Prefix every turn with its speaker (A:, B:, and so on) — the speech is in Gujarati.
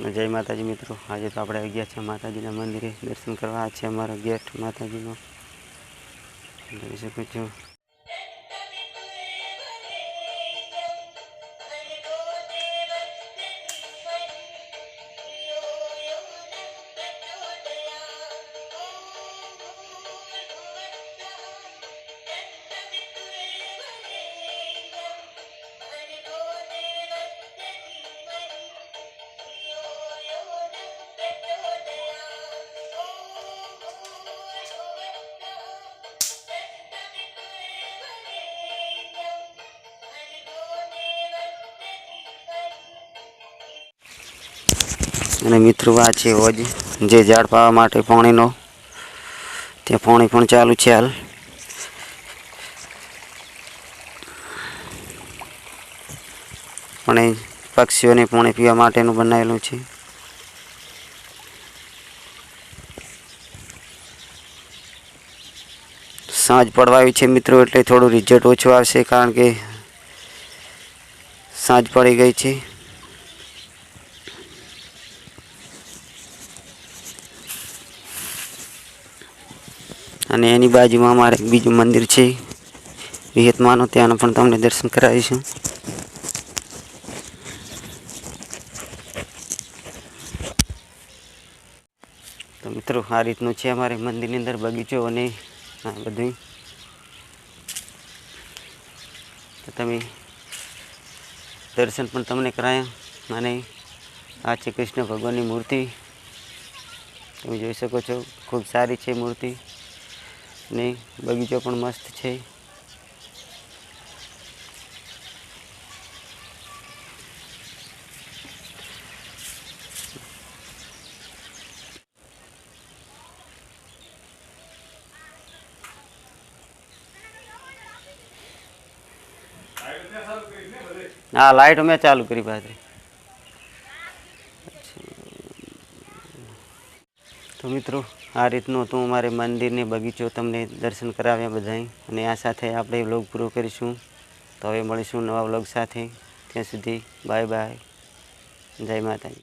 A: જય માતાજી મિત્રો. આજે તો આપણે આવી ગયા છીએ માતાજીના મંદિરે. દર્શન કરવા. છે અમારો ગેટ માતાજીનો. જોઈ શકો છો અને મિત્રો આ છે હોજ, જે ઝાડ પાવા માટે પાણીનો ત્યાં પાણી પણ ચાલુ છે હાલ. પણ એ પક્ષીઓને પાણી પીવા માટેનું બનાવેલું છે. સાંજ પડવાયું છે મિત્રો, એટલે થોડું રિઝલ્ટ ઓછું આવશે કારણ કે સાંજ પડી ગઈ છે. અને એની બાજુમાં અમારે બીજું મંદિર છે. વિહતમાનું ત્યાંનું પણ તમને દર્શન કરાવીશું. તો મિત્રો, આ રીતનું છે અમારે મંદિરની અંદર બગીચો અને આ બધું. તમે દર્શન પણ તમને કરાયા. અને આ છે કૃષ્ણ ભગવાનની મૂર્તિ. તમે જોઈ શકો છો, ખૂબ સારી છે મૂર્તિ. ને બગીચો પણ મસ્ત છે. હા લાઈટ મેં ચાલુ કરી પાછી તો મિત્રો, આ રીતનું હતું અમારે મંદિરને બગીચો તમને દર્શન કરાવ્યા બધાય. અને આ સાથે આપણે વ્લોગ પૂરો કરીશું. તો હવે મળીશું નવા વ્લોગ સાથે. ત્યાં સુધી બાય બાય જય માતાજી.